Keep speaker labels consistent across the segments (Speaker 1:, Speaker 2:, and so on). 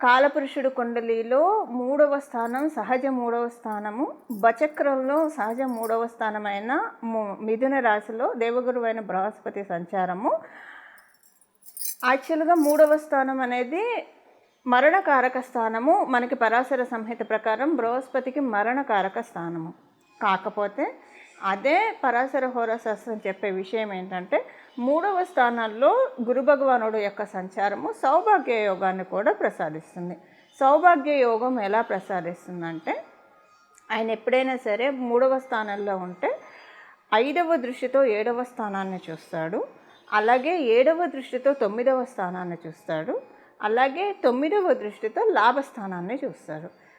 Speaker 1: కాలపురుషుడు కుండలిలో మూడవ స్థానం సహజ మూడవ స్థానము బచక్రంలో సహజ మూడవ స్థానమైన మిథున రాశిలో దేవగురువైన బృహస్పతి సంచారము. యాక్చువల్గా మూడవ స్థానం అనేది మరణకారక స్థానము. మనకి పరాశర సంహిత ప్రకారం బృహస్పతికి మరణకారక స్థానము. కాకపోతే అదే పరాశర హోరాశాస్త్రం చెప్పే విషయం ఏంటంటే మూడవ స్థానాల్లో గురు భగవానుడు యొక్క సంచారము సౌభాగ్య యోగాన్ని కూడా ప్రసాదిస్తుంది. సౌభాగ్య యోగం ఎలా ప్రసాదిస్తుందంటే ఆయన ఎప్పుడైనా సరే మూడవ స్థానంలో ఉంటే ఐదవ దృష్టితో ఏడవ స్థానాన్ని చూస్తాడు. అలాగే ఏడవ దృష్టితో తొమ్మిదవ స్థానాన్ని చూస్తాడు. అలాగే తొమ్మిదవ దృష్టితో లాభస్థానాన్ని చూస్తాడు.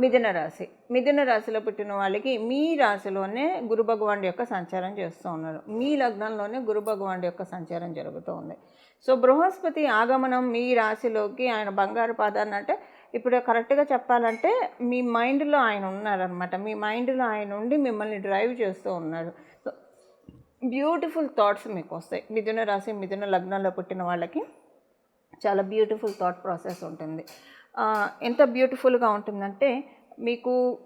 Speaker 1: మిథున రాశి. మిథున రాశిలో పుట్టిన వాళ్ళకి మీ రాశిలోనే గురు భగవానుడి యొక్క సంచారం చేస్తూ ఉన్నారు. మీ లగ్నంలోనే గురు భగవానుడి యొక్క సంచారం జరుగుతూ ఉంది. సో బృహస్పతి ఆగమనం మీ రాశిలోకి ఆయన బంగారు పాదాన్ని అంటే ఇప్పుడు కరెక్ట్గా చెప్పాలంటే మీ మైండ్లో ఆయన ఉన్నారనమాట మీ మైండ్లో ఆయన ఉండి మిమ్మల్ని డ్రైవ్ చేస్తూ ఉన్నారు. సో బ్యూటిఫుల్ థాట్స్ మీకు వస్తాయి. మిథున రాశి మిథున లగ్నంలో పుట్టిన వాళ్ళకి చాలా బ్యూటిఫుల్ థాట్ ప్రాసెస్ ఉంటుంది. ఎంత బ్యూటిఫుల్గా ఉంటుందంటే మీకు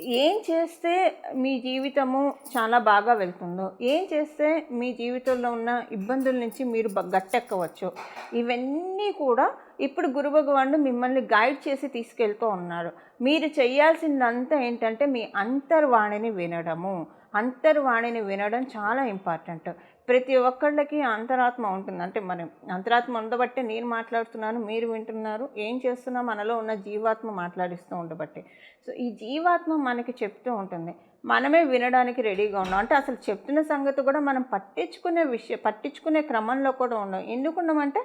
Speaker 1: ఏం చేస్తే మీ జీవితము చాలా బాగా వెళ్తుందో ఏం చేస్తే మీ జీవితంలో ఉన్న ఇబ్బందుల నుంచి మీరు గట్టెక్కవచ్చు. ఇవన్నీ కూడా ఇప్పుడు గురు భగవానుడు మిమ్మల్ని గైడ్ చేసి తీసుకెళ్తూ ఉన్నారు. మీరు చేయాల్సిందంతా ఏంటంటే మీ అంతర్వాణిని వినడము. అంతర్వాణిని వినడం చాలా ఇంపార్టెంట్. ప్రతి ఒక్కళ్ళకి అంతరాత్మ ఉంటుంది. అంటే మరి అంతరాత్మ ఉండబట్టే నేను మాట్లాడుతున్నాను మీరు వింటున్నారు ఏం చేస్తున్నా మనలో ఉన్న జీవాత్మ మాట్లాడిస్తూ ఉండబట్టి. సో ఈ జీవాత్మ మనకి చెప్తూ ఉంటుంది. మనమే వినడానికి రెడీగా ఉన్నాం. అంటే అసలు చెప్తున్న సంగతి కూడా మనం పట్టించుకునే విషయం పట్టించుకునే క్రమంలో కూడా ఉండం. ఎందుకు ఉండమంటే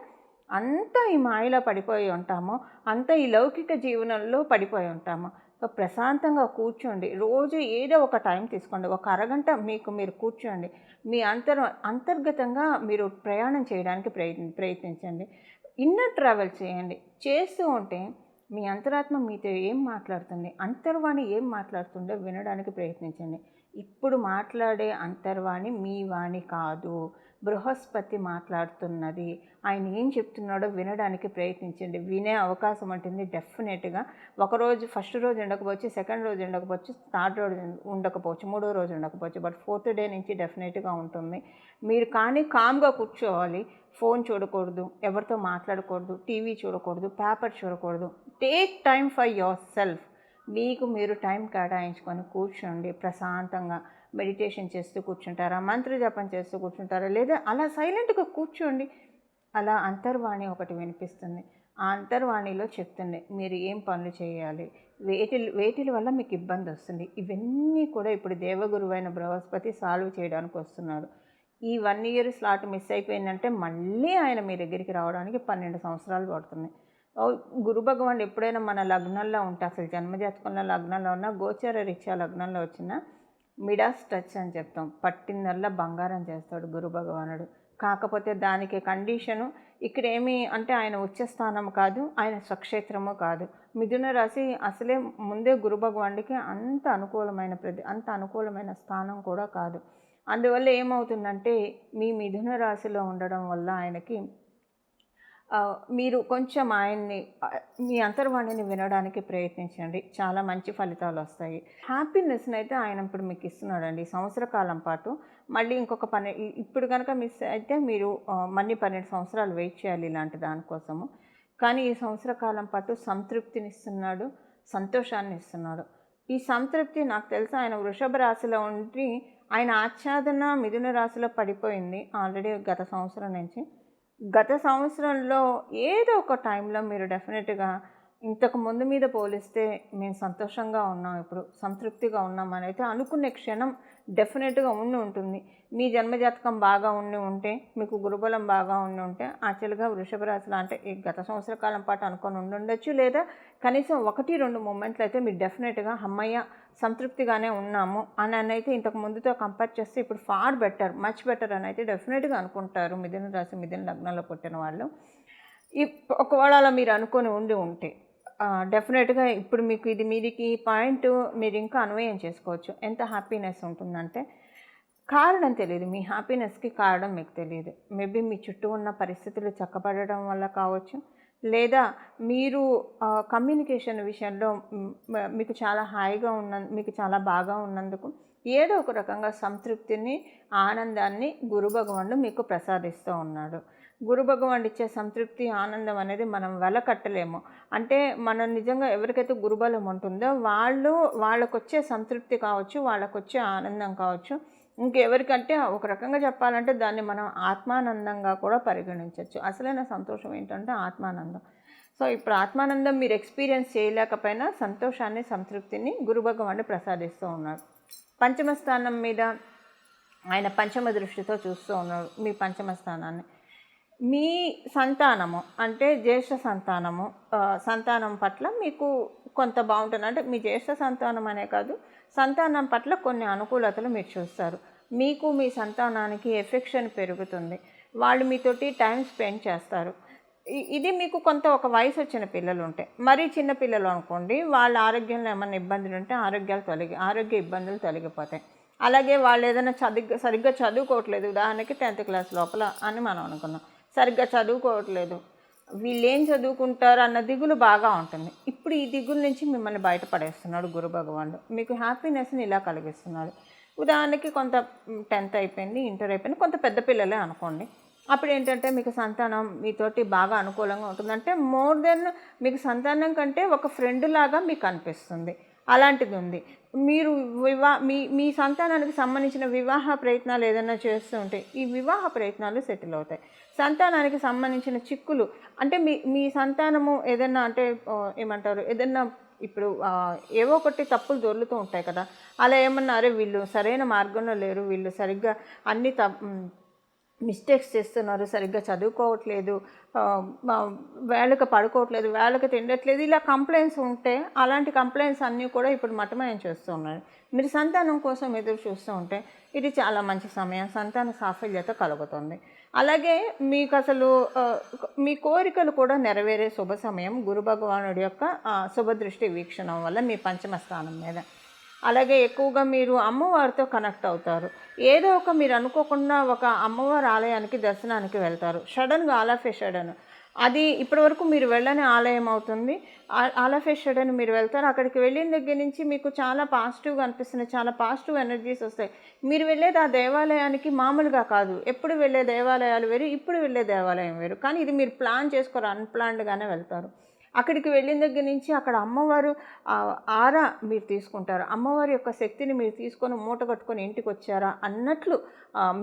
Speaker 1: అంతా ఈ మాయలో పడిపోయి ఉంటాము. అంతా ఈ లౌకిక జీవనంలో పడిపోయి ఉంటాము. ప్రశాంతంగా కూర్చోండి. రోజు ఏదో ఒక టైం తీసుకోండి. ఒక అరగంట మీకు మీరు కూర్చోండి. మీ అంతర్ అంతర్గతంగా మీరు ప్రయాణం చేయడానికి ప్రయత్ని ప్రయత్నించండి. ఇన్నర్ ట్రావెల్ చేయండి. చేస్తూ ఉంటే మీ అంతరాత్మ మీతో ఏం మాట్లాడుతుంది? అంతర్వాణి ఏం మాట్లాడుతుందో వినడానికి ప్రయత్నించండి. ఇప్పుడు మాట్లాడే అంతర్వాణి మీ వాణి కాదు. బృహస్పతి మాట్లాడుతున్నది. ఆయన ఏం చెప్తున్నాడో వినడానికి ప్రయత్నించండి. వినే అవకాశం ఉంటుంది డెఫినెట్గా. ఒకరోజు ఫస్ట్ రోజు ఉండకపోవచ్చు సెకండ్ రోజు ఉండకపోవచ్చు థర్డ్ రోజు ఉండకపోవచ్చు మూడో రోజు ఉండకపోవచ్చు బట్ ఫోర్త్ డే నుంచి డెఫినెట్గా ఉంటుంది. మీరు కానీ కామ్గా కూర్చోవాలి. ఫోన్ చూడకూడదు ఎవరితో మాట్లాడకూడదు టీవీ చూడకూడదు పేపర్ చూడకూడదు. Take time for yourself మీకు మీరు టైం కేటాయించుకొని కూర్చోండి ప్రశాంతంగా. మెడిటేషన్ చేస్తూ కూర్చుంటారా మంత్ర జపం చేస్తూ కూర్చుంటారా లేదా అలా సైలెంట్గా కూర్చోండి. అలా అంతర్వాణి ఒకటి వినిపిస్తుంది. ఆ అంతర్వాణిలో చెప్తుంది మీరు ఏం పనులు చేయాలి వేటి వేటిల వల్ల మీకు ఇబ్బంది వస్తుంది. ఇవన్నీ కూడా ఇప్పుడు దేవగురువైన బృహస్పతి సాల్వ్ చేయడానికి వస్తున్నాడు. ఈ వన్ ఇయర్ స్లాట్ మిస్ అయిపోయిందంటే మళ్ళీ ఆయన మీ దగ్గరికి రావడానికి పన్నెండు సంవత్సరాలు పడుతుంది. గురు భగవాన్ ఎప్పుడైనా మన లగ్నంలో ఉంటే అసలు జన్మజాతకంలో లగ్నంలో ఉన్న గోచర రీత్యా లగ్నంలో వచ్చిన మిడాస్ టచ్ అని చెప్తాం. పట్టిందల్లా బంగారం చేస్తాడు గురు భగవానుడు. కాకపోతే దానికి కండిషను ఇక్కడ ఏమి అంటే ఆయన ఉచ్చస్థానం కాదు ఆయన స్వక్షేత్రము కాదు. మిథున రాశి అసలే ముందే గురు భగవానుడికి అంత అనుకూలమైన ప్రతి అంత అనుకూలమైన స్థానం కూడా కాదు. అందువల్ల ఏమవుతుందంటే మీ మిథున రాశిలో ఉండడం వల్ల ఆయనకి మీరు కొంచెం ఆయన్ని మీ అంతర్వాణిని వినడానికి ప్రయత్నించండి. చాలా మంచి ఫలితాలు వస్తాయి. హ్యాపీనెస్ని అయితే ఆయన ఇప్పుడు మీకు ఇస్తున్నాడండి. ఈ సంవత్సర కాలం పాటు. మళ్ళీ ఇంకొక పని ఇప్పుడు కనుక మిస్ అయితే మీరు మళ్ళీ పన్నెండు సంవత్సరాలు వెయిట్ చేయాలి ఇలాంటి దానికోసము. కానీ ఈ సంవత్సర కాలం పాటు సంతృప్తిని ఇస్తున్నాడు సంతోషాన్ని ఇస్తున్నాడు ఈ సంతృప్తి నాకు తెలుసు ఆయన వృషభ రాశిలో ఉండి ఆయన ఆచ్ఛాదన మిథున రాశిలో పడిపోయింది ఆల్రెడీ గత సంవత్సరం నుంచి. గత సంవత్సరంలో ఏదో ఒక టైంలో మీరు డెఫినెట్గా ఇంతకు ముందు మీద పోలిస్తే మేము సంతోషంగా ఉన్నాం ఇప్పుడు సంతృప్తిగా ఉన్నాం అని అయితే అనుకునే క్షణం డెఫినెట్గా ఉండి ఉంటుంది. మీ జన్మజాతకం బాగా ఉండి ఉంటే మీకు గురుబలం బాగా ఉండి ఉంటే యాక్చువల్గా వృషభ రాశిలో అంటే ఈ గత సంవత్సర కాలం పాటు అనుకొని ఉండి ఉండొచ్చు. లేదా కనీసం ఒకటి రెండు మూమెంట్లు అయితే మీరు డెఫినెట్గా అమ్మయ్య సంతృప్తిగానే ఉన్నాము అని అని అయితే ఇంతకు ముందుతో కంపేర్ చేస్తే ఇప్పుడు ఫార్ బెటర్ మచ్ బెటర్ అని అయితే డెఫినెట్గా అనుకుంటారు మిథున రాశి మిథున లగ్నంలో పుట్టిన వాళ్ళు. ఈ ఒకవేళ అలా మీరు అనుకొని ఉండి ఉంటే డెఫినెట్గా ఇప్పుడు మీకు ఇది మీదికి ఈ పాయింట్ మీరు ఇంకా అన్వయం చేసుకోవచ్చు. ఎంత హ్యాపీనెస్ ఉంటుందంటే కారణం తెలియదు మీ హ్యాపీనెస్కి కారణం మీకు తెలియదు మేబీ మీ చుట్టూ ఉన్న పరిస్థితులు చక్కబడడం వల్ల కావచ్చు. లేదా మీరు కమ్యూనికేషన్ విషయంలో మీకు చాలా హాయిగా ఉన్న మీకు చాలా బాగా ఉన్నందుకు ఏదో ఒక రకంగా సంతృప్తిని ఆనందాన్ని గురు భగవానుడు మీకు ప్రసాదిస్తూ ఉన్నాడు. గురు భగవానుడు ఇచ్చే సంతృప్తి ఆనందం అనేది మనం వెల కట్టలేము అంటే మనం నిజంగా ఎవరికైతే గురుబలం ఉంటుందో వాళ్ళు వాళ్ళకు వచ్చే సంతృప్తి కావచ్చు వాళ్ళకు వచ్చే ఆనందం కావచ్చు. ఇంకెవరికంటే ఒక రకంగా చెప్పాలంటే దాన్ని మనం ఆత్మానందంగా కూడా పరిగణించవచ్చు అసలైన సంతోషం ఏంటంటే ఆత్మానందం. సో ఇప్పుడు ఆత్మానందం మీరు ఎక్స్పీరియన్స్ చేయలేకపోయినా సంతోషాన్ని సంతృప్తిని గురు భగవానుడు ప్రసాదిస్తూ ఉన్నాడు. పంచమ స్థానం మీద ఆయన పంచమ దృష్టితో చూస్తూ ఉన్నాడు మీ పంచమ స్థానాన్ని మీ సంతానము అంటే జ్యేష్ఠ సంతానము సంతానం పట్ల మీకు కొంత బాగుంటుంది. అంటే మీ జ్యేష్ఠ సంతానం అనే కాదు సంతానం పట్ల కొన్ని అనుకూలతలు మీరు చూస్తారు. మీకు మీ సంతానానికి ఎఫెక్షన్ పెరుగుతుంది. వాళ్ళు మీతోటి టైం స్పెండ్ చేస్తారు. ఇది మీకు కొంత ఒక వయసు వచ్చిన పిల్లలు ఉంటాయి మరీ చిన్న పిల్లలు అనుకోండి వాళ్ళ ఆరోగ్యంలో ఏమైనా ఇబ్బందులు ఉంటే ఆరోగ్యాలు తొలగి ఆరోగ్య ఇబ్బందులు తొలగిపోతాయి. అలాగే వాళ్ళు ఏదైనా చదిగ్గా సరిగ్గా చదువుకోవట్లేదు. ఉదాహరణకి టెన్త్ క్లాస్ లోపల అని మనం అనుకున్నాం. సరిగ్గా చదువుకోవట్లేదు. వీళ్ళు ఏం చదువుకుంటారు అన్న దిగులు బాగా ఉంటుంది. ఇప్పుడు ఈ దిగుల నుంచి మిమ్మల్ని బయటపడేస్తున్నాడు గురు భగవానుడు. మీకు హ్యాపీనెస్ని ఇలా కలిగిస్తున్నాడు. ఉదాహరణకి కొంత టెన్త్ అయిపోయింది ఇంటర్ అయిపోయింది కొంత పెద్ద పిల్లలే అనుకోండి. అప్పుడు ఏంటంటే మీకు సంతానం మీతోటి బాగా అనుకూలంగా ఉంటుంది అంటే మోర్ దెన్ మీకు సంతానం కంటే ఒక ఫ్రెండ్ లాగా మీకు అనిపిస్తుంది. అలాంటిది ఉంది. మీరు వివా మీ మీ సంతానానికి సంబంధించిన వివాహ ప్రయత్నాలు ఏదైనా చేస్తూ ఉంటే ఈ వివాహ ప్రయత్నాలు సెటిల్ అవుతాయి. సంతానానికి సంబంధించిన చిక్కులు అంటే మీ మీ సంతానము ఏదైనా అంటే ఏమంటారు ఏదైనా ఇప్పుడు ఏవో ఒకటి తప్పులు దొర్లుతూ ఉంటాయి కదా. అలా ఏమన్నా అరే వీళ్ళు సరైన మార్గంలో లేరు వీళ్ళు సరిగ్గా అన్ని తప్ మిస్టేక్స్ చేస్తున్నారు సరిగ్గా చదువుకోవట్లేదు వేళకు పడుకోవట్లేదు వేళకు తినట్లేదు ఇలా కంప్లైంట్స్ ఉంటే అలాంటి కంప్లైంట్స్ అన్నీ కూడా ఇప్పుడు మటమయం చేస్తున్నారు. మీరు సంతానం కోసం ఎదురు చూస్తూ ఉంటే ఇది చాలా మంచి సమయం సంతాన సాఫల్యత కలుగుతుంది. అలాగే మీకు అసలు మీ కోరికలు కూడా నెరవేరే శుభ సమయం గురు భగవానుడి యొక్క శుభదృష్టి వీక్షణం వల్ల మీ పంచమ స్థానం మీద. అలాగే ఎక్కువగా మీరు అమ్మవారితో కనెక్ట్ అవుతారు. ఏదో ఒక మీరు అనుకోకుండా ఒక అమ్మవారి ఆలయానికి దర్శనానికి వెళ్తారు. సడన్గా ఆల్ షడన్. సడన్ అది ఇప్పటివరకు మీరు వెళ్ళని ఆలయం అవుతుంది. ఆల్ ఆఫ్ సడన్ మీరు వెళ్తారు. అక్కడికి వెళ్ళిన దగ్గర నుంచి మీకు చాలా పాజిటివ్గా అనిపిస్తుంది. చాలా పాజిటివ్ ఎనర్జీస్ వస్తాయి. మీరు వెళ్ళేది ఆ దేవాలయానికి మామూలుగా కాదు. ఎప్పుడు వెళ్ళే దేవాలయాలు వేరు ఇప్పుడు వెళ్ళే దేవాలయం వేరు. కానీ ఇది మీరు ప్లాన్ చేసుకోరు. అన్ప్లాన్డ్గానే వెళ్తారు. అక్కడికి వెళ్ళిన దగ్గర నుంచి అక్కడ అమ్మవారు ఆరా మీరు తీసుకుంటారు. అమ్మవారి యొక్క శక్తిని మీరు తీసుకొని మూట కట్టుకొని ఇంటికి వచ్చారా అన్నట్లు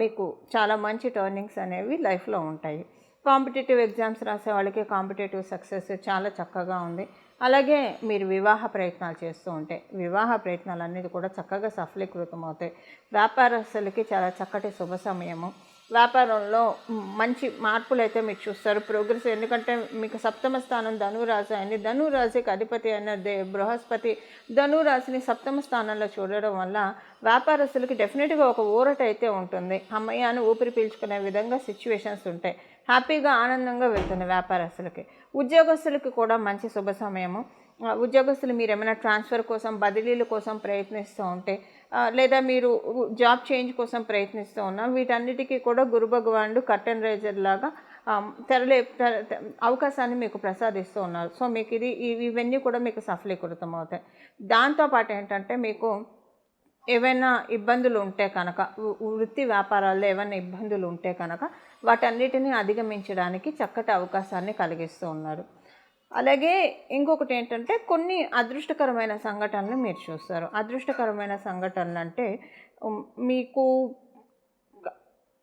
Speaker 1: మీకు చాలా మంచి టర్నింగ్స్ అనేవి లైఫ్లో ఉంటాయి. కాంపిటేటివ్ ఎగ్జామ్స్ రాసే వాళ్ళకి కాంపిటేటివ్ సక్సెస్ చాలా చక్కగా ఉంది. అలాగే మీరు వివాహ ప్రయత్నాలు చేస్తూ ఉంటే వివాహ ప్రయత్నాలు అనేది కూడా చక్కగా సఫలీకృతం అవుతాయి వ్యాపారస్తులకి చాలా చక్కటి శుభ సమయము. వ్యాపారంలో మంచి మార్పులు అయితే మీరు చూస్తారు. ప్రోగ్రెస్ ఎందుకంటే మీకు సప్తమ స్థానం ధనురాశి అయింది. ధనురాశికి అధిపతి అయిన దే బృహస్పతి ధనురాశిని సప్తమ స్థానంలో చూడడం వల్ల వ్యాపారస్తులకి డెఫినెట్గా ఒక ఊరట అయితే ఉంటుంది. అమ్మయ్య అని ఊపిరి పీల్చుకునే విధంగా సిచ్యువేషన్స్ ఉంటాయి. హ్యాపీగా ఆనందంగా వెళ్తుంది వ్యాపారస్తులకి. ఉద్యోగస్తులకి కూడా మంచి శుభ సమయము. ఆ, ఉద్యోగస్తులు మీరు ఏమైనా ట్రాన్స్ఫర్ కోసం బదిలీల కోసం ప్రయత్నిస్తూ ఉంటే లేదా మీరు జాబ్ చేంజ్ కోసం ప్రయత్నిస్తూ ఉన్నా వీటన్నిటికీ కూడా గురు భగవానుడు కర్టన్ రైజర్ లాగా తెరలే అవకాశాన్ని మీకు ప్రసాదిస్తూ ఉన్నారు. సో మీకు ఇది ఇవన్నీ కూడా మీకు సఫలీకృతం అవుతాయి. దాంతోపాటు ఏంటంటే మీకు ఏవైనా ఇబ్బందులు ఉంటే కనుక వృత్తి వ్యాపారాల్లో ఏమైనా ఇబ్బందులు ఉంటే కనుక వాటన్నిటిని అధిగమించడానికి చక్కటి అవకాశాన్ని కలిగిస్తూ ఉన్నారు. అలాగే ఇంకొకటి ఏంటంటే కొన్ని అదృష్టకరమైన సంఘటనలు మీరు చూస్తారు. అదృష్టకరమైన సంఘటనలు అంటే మీకు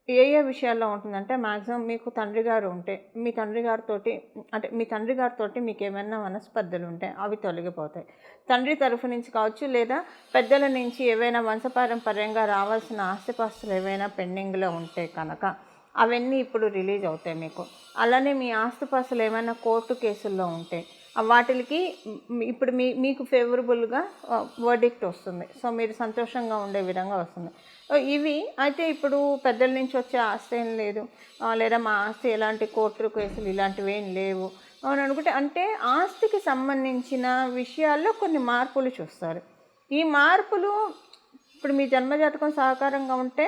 Speaker 1: ఏ ఏ విషయాల్లో ఉంటుందంటే మ్యాక్సిమం మీకు తండ్రి గారు ఉంటే మీ తండ్రి గారితోటి అంటే మీ తండ్రి గారితోటి మీకు ఏమైనా మనస్పర్ధలు ఉంటే అవి తొలగిపోతాయి. తండ్రి తరఫు నుంచి కావచ్చు లేదా పెద్దల నుంచి ఏవైనా వంశపారంపర్యంగా రావాల్సిన ఆస్తిపాస్తులు ఏవైనా పెండింగ్లో ఉంటే కనుక అవన్నీ ఇప్పుడు రిలీజ్ అవుతాయి మీకు. అలానే మీ ఆస్తుపాస్తులు ఏమైనా కోర్టు కేసుల్లో ఉంటే వాటికి ఇప్పుడు మీ మీకు ఫేవరబుల్గా వర్డిక్ట్ వస్తుంది. సో మీరు సంతోషంగా ఉండే విధంగా వస్తుంది. ఇవి అయితే ఇప్పుడు పెద్దల నుంచి వచ్చే ఆస్తి ఏం లేదు. లేదా మా ఆస్తి ఎలాంటి కోర్టు కేసులు ఇలాంటివి ఏం లేవు అని అనుకుంటే అంటే ఆస్తికి సంబంధించిన విషయాల్లో కొన్ని మార్పులు చూస్తారు. ఈ మార్పులు ఇప్పుడు మీ జన్మజాతకం సహకారంగా ఉంటే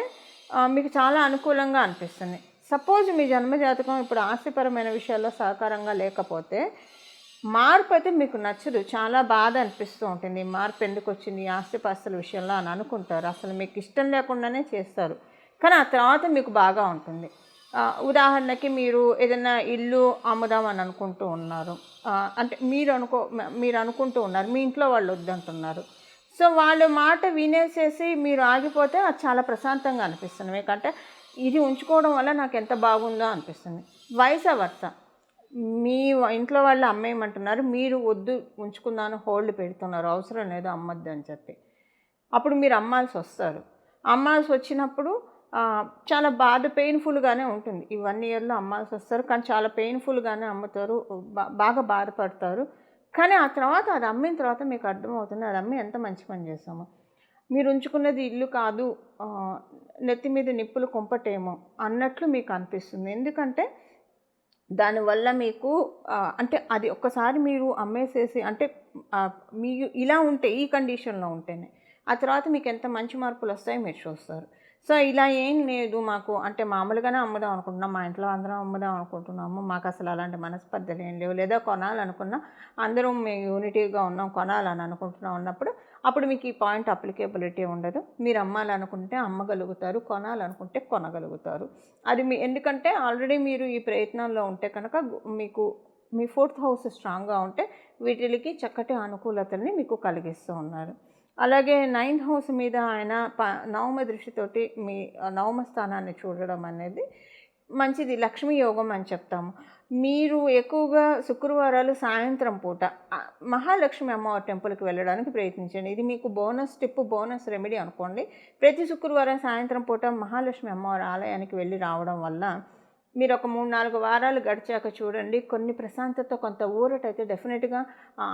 Speaker 1: మీకు చాలా అనుకూలంగా అనిపిస్తుంది. సపోజ్ మీ జన్మజాతకం ఇప్పుడు ఆస్తిపరమైన విషయాల్లో సహకారంగా లేకపోతే మార్పు అయితే మీకు నచ్చదు. చాలా బాధ అనిపిస్తూ ఉంటుంది. మార్పు ఎందుకు వచ్చింది? ఈ ఆస్తిపాస్తుల విషయంలో అని అనుకుంటారు. అసలు మీకు ఇష్టం లేకుండానే చేస్తారు. కానీ ఆ తర్వాత మీకు బాగా ఉంటుంది. ఉదాహరణకి మీరు ఏదైనా ఇల్లు అమ్ముదామని అనుకుంటూ ఉన్నారు. అంటే మీరు అనుకో మీరు అనుకుంటూ ఉన్నారు. మీ ఇంట్లో వాళ్ళు వద్దంటున్నారు. సో వాళ్ళ మాట వినేసేసి మీరు ఆగిపోతే అది చాలా ప్రశాంతంగా అనిపిస్తుంది. ఎందుకంటే ఇది ఉంచుకోవడం వల్ల నాకు ఎంత బాగుందో అనిపిస్తుంది. వయస వర్త మీ ఇంట్లో వాళ్ళు అమ్మేయమంటున్నారు మీరు వద్దు ఉంచుకుందాను హోల్డ్ పెడుతున్నారు. అవసరం లేదు అమ్మొద్దు అని చెప్పి. అప్పుడు మీరు అమ్మాల్సి వస్తారు. అమ్మాల్సి వచ్చినప్పుడు చాలా బాధ పెయిన్ఫుల్గానే ఉంటుంది. ఈ వన్ ఇయర్లో అమ్మాల్సి వస్తారు. కానీ చాలా పెయిన్ఫుల్గానే అమ్ముతారు. బాగా బాధపడతారు. కానీ ఆ తర్వాత అది అమ్మిన తర్వాత మీకు అర్థమవుతుంది అది అమ్మి ఎంత మంచి పని చేస్తామో మీరు ఉంచుకున్నది ఇల్లు కాదు నెత్తి మీద నిప్పులు కుంపటేమో అన్నట్లు మీకు అనిపిస్తుంది. ఎందుకంటే దానివల్ల మీకు అంటే అది ఒక్కసారి మీరు అమ్మేసేసి అంటే మీ మీరు ఇలా ఉంటే ఈ కండిషన్లో ఉంటేనే ఆ తర్వాత మీకు ఎంత మంచి మార్పులు వస్తాయో మీరు చూస్తారు. సో ఇలా ఏం లేదు మాకు. అంటే మామూలుగానే అమ్ముదాం అనుకుంటున్నాం. మా ఇంట్లో అందరం అమ్ముదాం అనుకుంటున్నాము. మాకు అసలు అలాంటి మనస్పర్ధలు ఏం లేవు. లేదా కొనాలనుకున్నా అందరం మేము యూనిటీగా ఉన్నాం కొనాలని అనుకుంటున్నాం ఉన్నప్పుడు అప్పుడు మీకు ఈ పాయింట్ అప్లికేబిలిటీ ఉండదు. మీరు అమ్మాలనుకుంటే అమ్మగలుగుతారు. కొనాలనుకుంటే కొనగలుగుతారు. అది మీ ఎందుకంటే ఆల్రెడీ మీరు ఈ ప్రయత్నంలో ఉంటే కనుక మీకు మీ ఫోర్త్ హౌస్ స్ట్రాంగ్గా ఉంటే వీటికి చక్కటి అనుకూలతల్ని మీకు కలిగిస్తూ ఉన్నారు. అలాగే నైన్త్ హౌస్ మీద ఆయన ప నవమ దృష్టితోటి మీ నవమ స్థానాన్ని చూడడం అనేది మంచిది లక్ష్మీ యోగం అని చెప్తాము. మీరు ఎక్కువగా శుక్రవారాలు సాయంత్రం పూట మహాలక్ష్మి అమ్మవారి టెంపుల్కి వెళ్ళడానికి ప్రయత్నించండి. ఇది మీకు బోనస్ టిప్ బోనస్ రెమెడీ అనుకోండి. ప్రతి శుక్రవారం సాయంత్రం పూట మహాలక్ష్మి అమ్మవారి ఆలయానికి వెళ్ళి రావడం వల్ల మీరు ఒక మూడు నాలుగు వారాలు గడిచాక చూడండి కొన్ని ప్రశాంతత కొంత ఊరట అయితే డెఫినెట్గా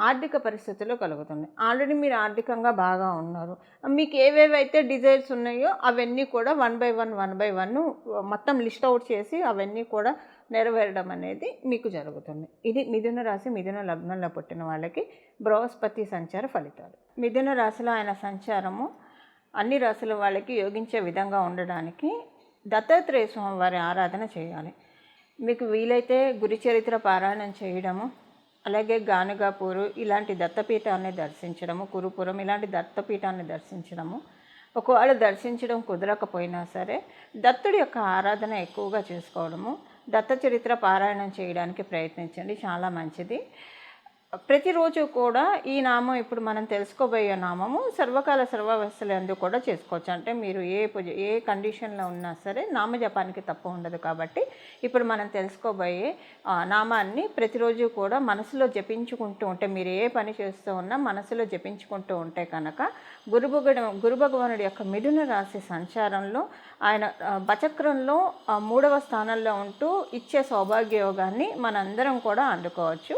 Speaker 1: ఆర్థిక పరిస్థితుల్లో కలుగుతుంది. ఆల్రెడీ మీరు ఆర్థికంగా బాగా ఉన్నారు. మీకు ఏవేవైతే డిజైర్స్ ఉన్నాయో అవన్నీ కూడా one by one one by one మొత్తం లిస్ట్ అవుట్ చేసి అవన్నీ కూడా నెరవేరడం అనేది మీకు జరుగుతుంది. ఇది మిథున రాశి మిథున లగ్నంలో పుట్టిన వాళ్ళకి బృహస్పతి సంచార ఫలితాలు. మిథున రాశిలో ఆయన సంచారము అన్ని రాశుల వాళ్ళకి యోగించే విధంగా ఉండడానికి దత్తాత్రేయ స్వామి వారి ఆరాధన చేయాలి. మీకు వీలైతే గురి చరిత్ర పారాయణం చేయడము అలాగే గానుగాపూరు ఇలాంటి దత్తపీఠాన్ని దర్శించడము కురుపురం ఇలాంటి దత్తపీఠాన్ని దర్శించడము ఒకవేళ దర్శించడం కుదరకపోయినా సరే దత్తుడి యొక్క ఆరాధన ఎక్కువగా చేసుకోవడము దత్త చరిత్ర పారాయణం చేయడానికి ప్రయత్నించండి చాలా మంచిది. ప్రతిరోజు కూడా ఈ నామం ఇప్పుడు మనం తెలుసుకోబోయే నామము సర్వకాల సర్వవస్థలందు కూడా చేసుకోవచ్చు. అంటే మీరు ఏ పూజ ఏ కండిషన్లో ఉన్నా సరే నామజపానికి తప్పు ఉండదు కాబట్టి ఇప్పుడు మనం తెలుసుకోబోయే నామాన్ని ప్రతిరోజు కూడా మనసులో జపించుకుంటూ ఉంటే మీరు ఏ పని చేస్తూ ఉన్నా మనసులో జపించుకుంటూ ఉంటే కనుక గురుభగడ గురు భగవానుడి యొక్క మిథున రాశి సంచారంలో ఆయన బచక్రంలో మూడవ స్థానంలో ఉంటూ ఇచ్చే సౌభాగ్య యోగాన్ని మనందరం కూడా అందుకోవచ్చు.